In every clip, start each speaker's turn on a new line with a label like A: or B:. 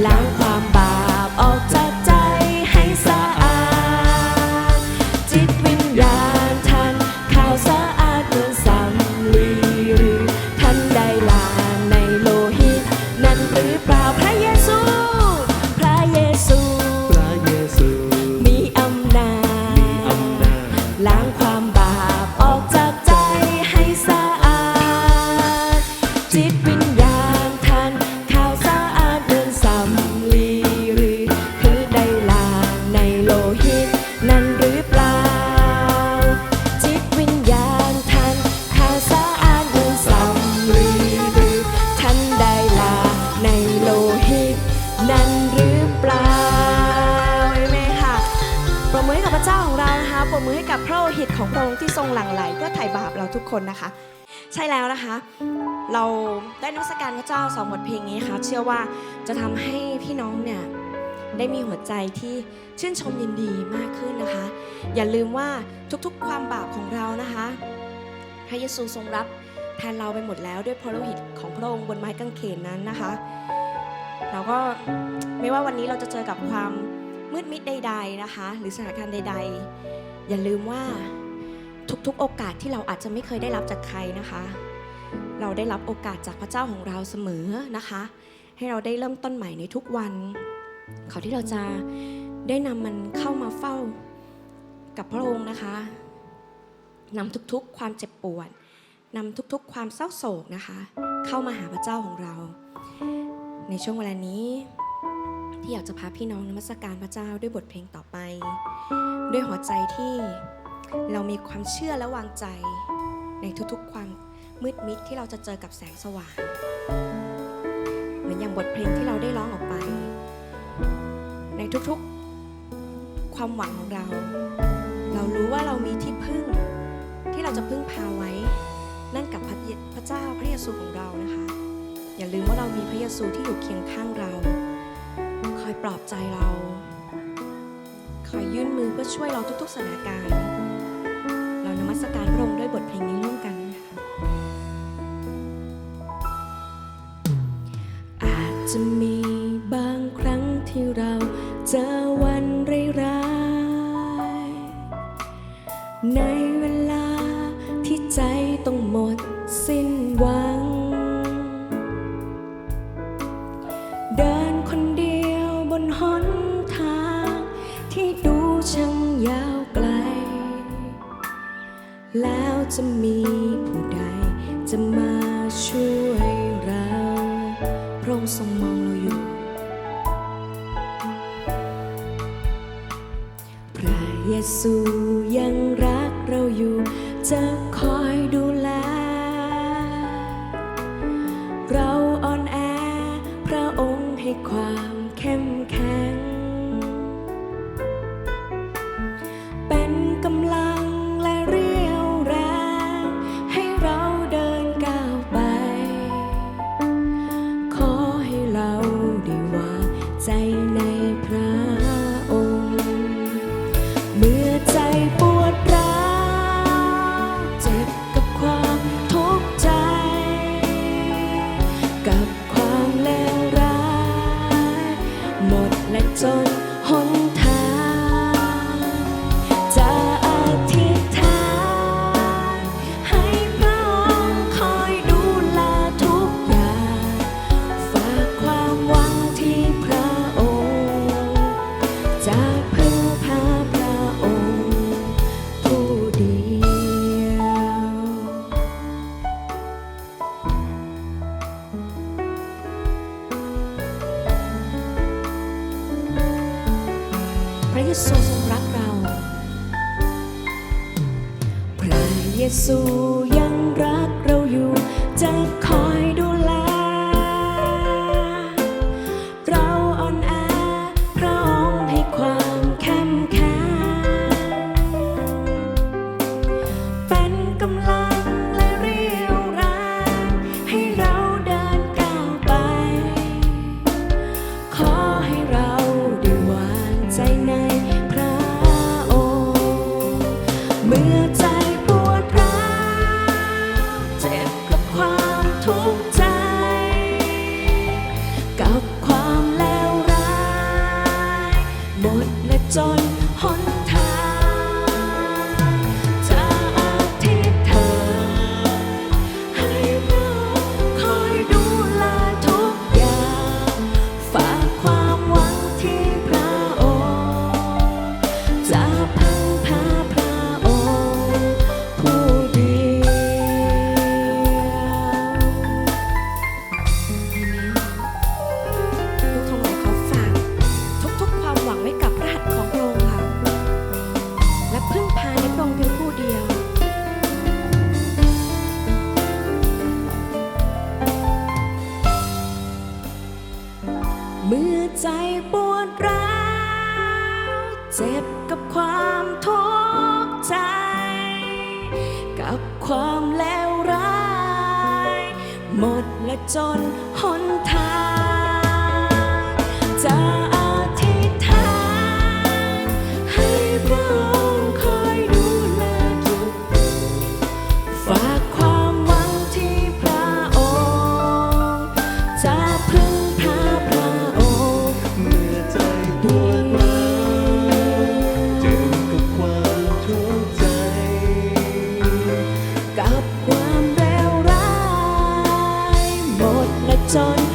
A: La คนนะคะ ใช่แล้วนะคะ เราได้นมัสการพระเจ้าสองบทเพลงนี้ค่ะ เชื่อว่าจะทำให้พี่น้องเนี่ยได้มีหัวใจที่ชื่นชมยินดีมากขึ้นนะคะ อย่าลืมว่าทุกๆ ความบาปของเรานะคะ พระเยซูทรงรับแทนเราไปหมดแล้วด้วยพระโลหิตของพระองค์บนไม้กางเขนนั้นนะคะเราก็ไม่ว่าวันนี้เราจะเจอกับความมืดมิดใด ๆนะคะ หรือสถานการณ์ใด ๆ อย่าลืมว่า ทุกๆ โอกาสที่เราอาจจะไม่เคยได้รับจากใครนะคะ เราได้รับโอกาสจากพระเจ้าของเราเสมอนะคะ ให้เราได้เริ่มต้นใหม่ในทุกวันขอที่เราจะได้นำมันเข้ามาเฝ้ากับพระองค์นะคะนำทุกๆ ความเจ็บปวดนำทุกๆ ความเศร้าโศกนะคะ เข้ามาหาพระเจ้าของเรา ในช่วงเวลานี้ที่อยากจะพาพี่น้องนมัสการพระเจ้าด้วยบทเพลงต่อไป ด้วยหัวใจที่ เรามีความเชื่อและวางใจในทุกๆความมืดมิดที่เราจะเจอกับแสงสว่าง เหมือนอย่างบทเพลงที่เราได้ร้องออกไป ในทุกๆความหวังของเรา เรารู้ว่าเรามีที่พึ่ง ที่เราจะพึ่งพาไว้ นั่นกับพระพระเจ้าพระเยซูของเรานะคะ อย่าลืมว่าเรามีพระเยซูที่อยู่เคียงข้างเรา คอยปลอบใจเรา คอยยื่นมือเพื่อช่วยเราทุกๆสถานการณ์ มัสการพระองค์ด้วยบทเพลงนี้ร่วมกัน ความเข้มแข็ง on, on พระเยซูทรงรักเรา พระเยซู Bên หมดและจนหนทางจะ on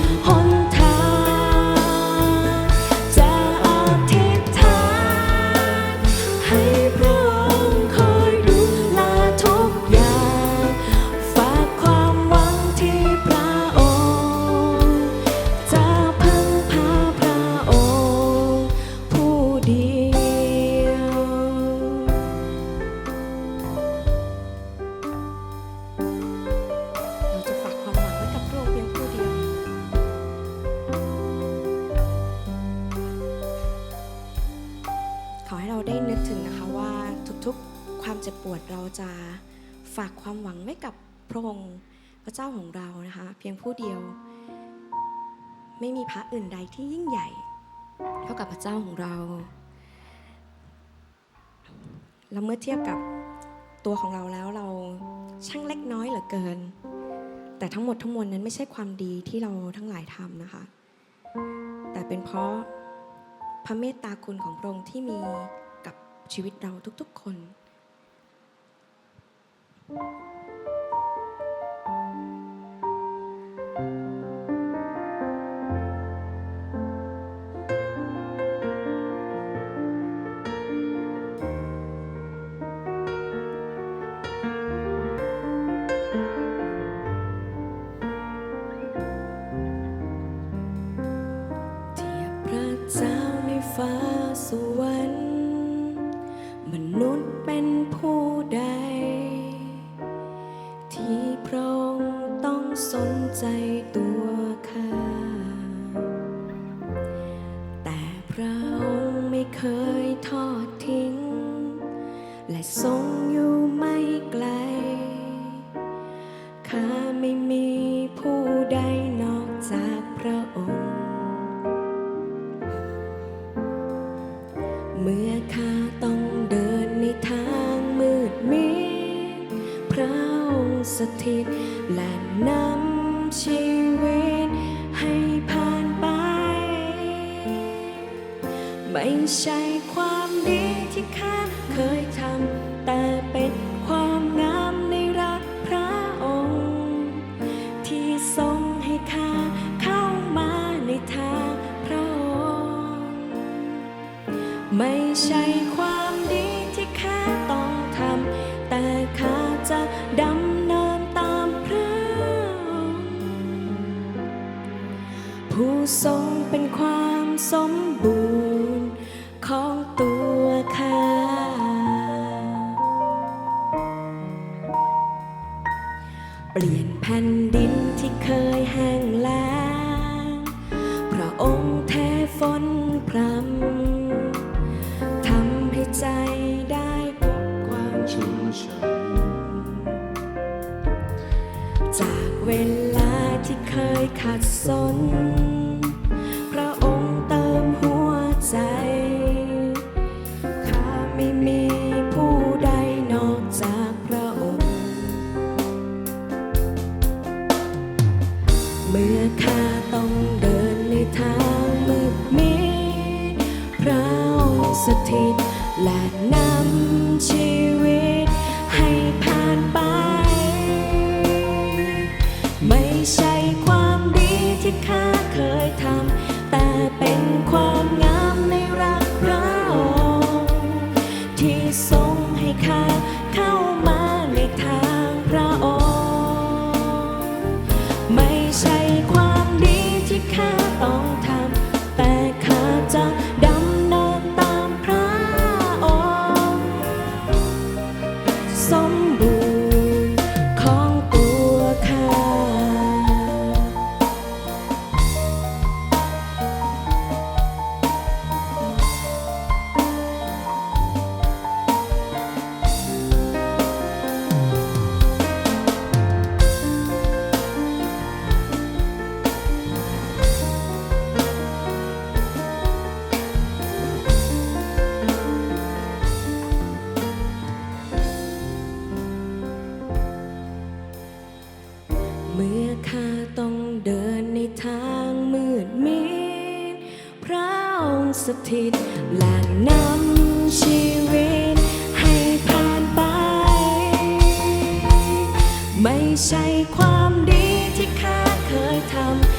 A: ประกว
B: ดเรา
A: จะฝากความหวังไว้กับพระองค์พระเจ้าของเรานะคะ เพียงผู้เดียว ไม่มีพระอื่นใดที่ยิ่งใหญ่ เท่ากับพระเจ้าของเรา แล้วเมื่อเทียบกับตัวของเราแล้วเราช่างเล็กน้อยเหลือเกิน แต่ทั้งหมดทั้งมวลนั้นไม่ใช่ความดีที่เราทั้งหลายทำนะคะ แต่เป็นเพราะพระเมตตาคุณของพระองค์ที่มีกับชีวิตเราทุกๆคน เทียบพระเจ้าใน ฟ้าสวรรค์มนุษย์ ถิต และนำชีวิตให้ผ่านไป ไม่ใช่ความดีที่ข้าเค ทรงเป็นความสมบูรณ์ของตัวข้าเปลี่ยนแผ่นดินที่เคยแห้งแล้งพระองค์เทฝนพรำทำให้ใจได้พบความ
B: ชุ่มฉ่
A: จากเวลาที่เคยขัดสน ใช่ สถิตและนำชีวิตให้ผ่านไป ไม่ใช่ความดีที่ข้าเคยทำ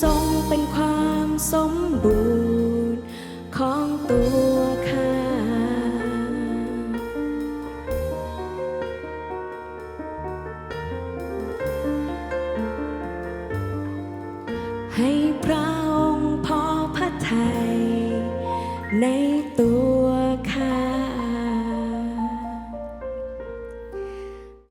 A: ทรงเป็นความสมบูรณ์
B: ข
A: องตัว